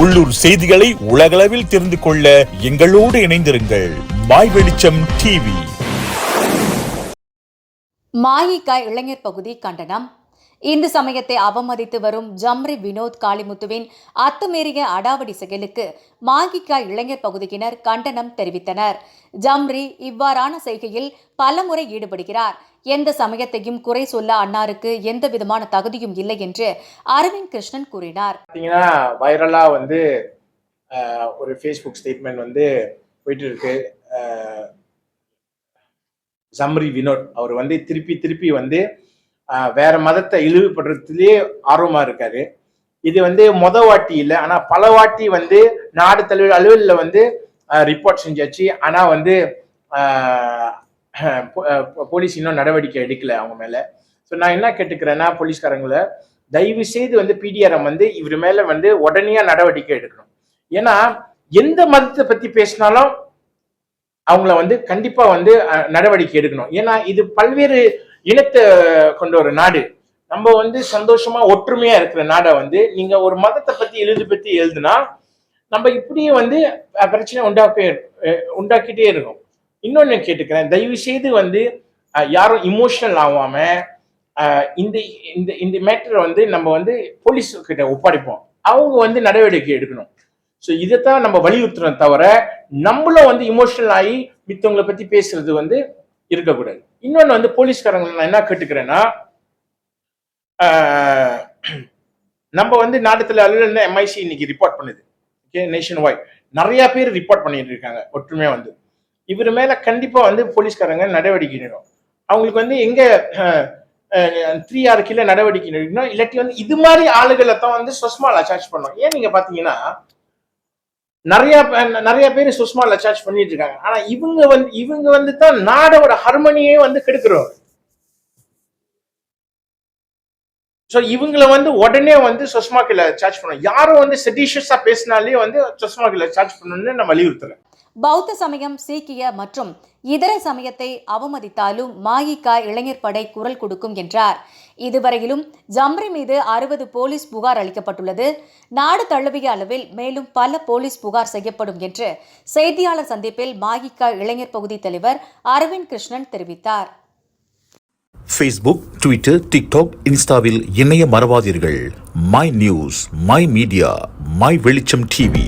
உள்ளூர் செய்திகளை உலகளவில் தெரிந்து கொள்ள எங்களோடு இணைந்திருங்கள். மாய் வெளிச்சம் டிவி மாயிக்காய் இளைஞர் பகுதி கண்டனம். இந்து சமயத்தை அவமதித்து வரும் ஜம்ரி வினோத் காளிமுத்துவின் அத்துமீறிய அடாவடி செயலுக்கு மாகிக்காய் இளைஞர் பகுதியினர் கண்டனம் தெரிவித்தனர். ஜம்ரி இவ்வாறான செய்கையில் பலமுறை ஈடுபடுகிறார். எந்த சமயத்தையும் குறை சொல்ல அன்னாருக்கு எந்த விதமான தகுதியும் இல்லை என்று அரவிந்த் கிருஷ்ணன் கூறினார். பார்த்தீங்கன்னா வைரலாக வந்து ஒரு ஃபேஸ்புக் ஸ்டேட்மெண்ட் வந்து போயிட்டு இருக்கு சம்ரி வினோத் அவர் வந்து திருப்பி திருப்பி வந்து வேற மதத்தை இழிவுபடுறதுலயே ஆர்வமா இருக்காரு. இது வந்து மொத வாட்டி இல்லை. ஆனா பல வாட்டி வந்து நாடு தலைவர் அலுவலில் வந்து ரிப்போர்ட் செஞ்சாச்சு. ஆனா வந்து போலீஸ் இன்னும் நடவடிக்கை எடுக்கல அவங்க மேலே. ஸோ நான் என்ன கேட்டுக்கிறேன்னா போலீஸ்காரங்களை தயவு செய்து வந்து பிடிஆர்எம் வந்து இவர் மேலே வந்து உடனே நடவடிக்கை எடுக்கணும். ஏன்னா எந்த மதத்தை பற்றி பேசினாலும் அவங்கள வந்து கண்டிப்பாக வந்து நடவடிக்கை எடுக்கணும். ஏன்னா இது பல்வேறு இனத்தை கொண்ட ஒரு நாடு. நம்ம வந்து சந்தோஷமா ஒற்றுமையா இருக்கிற நாடை வந்து நீங்க ஒரு மதத்தை பத்தி எழுது பத்தி எழுதுனா நம்ம இப்படியே வந்து பிரச்சனை உண்டாக்கி உண்டாக்கிட்டே இருக்கும். இன்னொன்று கேட்டுக்கிறேன். தயவு செய்து வந்து யாரும் இமோஷனல் ஆகாம இந்த இந்த இந்த மேட்டரை வந்து நம்ம வந்து போலீஸ் கிட்ட ஒப்படைப்போம். அவங்க வந்து நடவடிக்கை எடுக்கணும். ஸோ இதைத்தான் நம்ம வலியுறுத்துறோம் தவிர நம்மளும் வந்து இமோஷனல் ஆகி மித்தவங்களை பற்றி பேசுறது வந்து இருக்கக்கூடாது. இன்னொன்று வந்து போலீஸ்காரங்களை நான் என்ன கேட்டுக்கிறேன்னா நம்ம வந்து நாட்டத்தில் அலுவலர் எம்ஐசி இன்னைக்கு ரிப்போர்ட் பண்ணுது. ஓகே நேஷன் வைட் நிறைய பேர் ரிப்போர்ட் பண்ணிட்டு இருக்காங்க ஒற்றுமையாக வந்து. இவர் மேல கண்டிப்பா வந்து போலீஸ்காரங்க நடவடிக்கை எடுக்கணும். அவங்களுக்கு வந்து எங்க த்ரீ ஆர் கீழே நடவடிக்கை எடுக்கணும். இல்லாட்டி வந்து இது மாதிரி ஆளுகளை தான் வந்து சுஷ்மால சார்ஜ் பண்ணணும். ஏன் நீங்க பாத்தீங்கன்னா நிறைய நிறைய பேர் சுஷ்மால சார்ஜ் பண்ணிட்டு இருக்காங்க. ஆனா இவங்க வந்து இவங்க வந்து தான் நாடோட ஹார்மனியே வந்து கெடுக்கிறோம். ஸோ இவங்களை வந்து உடனே வந்து சுஷ்மாக்கில் சார்ஜ் பண்ணணும். யாரும் வந்து செடிஷியஸாக பேசினாலே வந்து சுஷ்மாக்கில் சார்ஜ் பண்ணணும்னு நான் வலியுறுத்துறேன். பௌத்த சமயம் சீக்கிய மற்றும் இதர சமயத்தை அவமதித்தாலும் மாயிக்காய் இளைஞர் படை குரல் கொடுக்கும் என்றார். இதுவரையிலும் ஜம்ரி மீது அறுபது போலீஸ் புகார் அளிக்கப்பட்டுள்ளது. நாடு தழுவிய அளவில் மேலும் பல போலீஸ் புகார் செய்யப்படும் என்று செய்தியாளர் சந்திப்பில் மாயிக்காய் இளைஞர் பகுதி தலைவர் அரவிந்த் கிருஷ்ணன் தெரிவித்தார். ஃபேஸ்புக் ட்விட்டர் டிக்டாக் இன்ஸ்டாவில் இணைய மறவாதீர்கள். My news my media my Velicham TV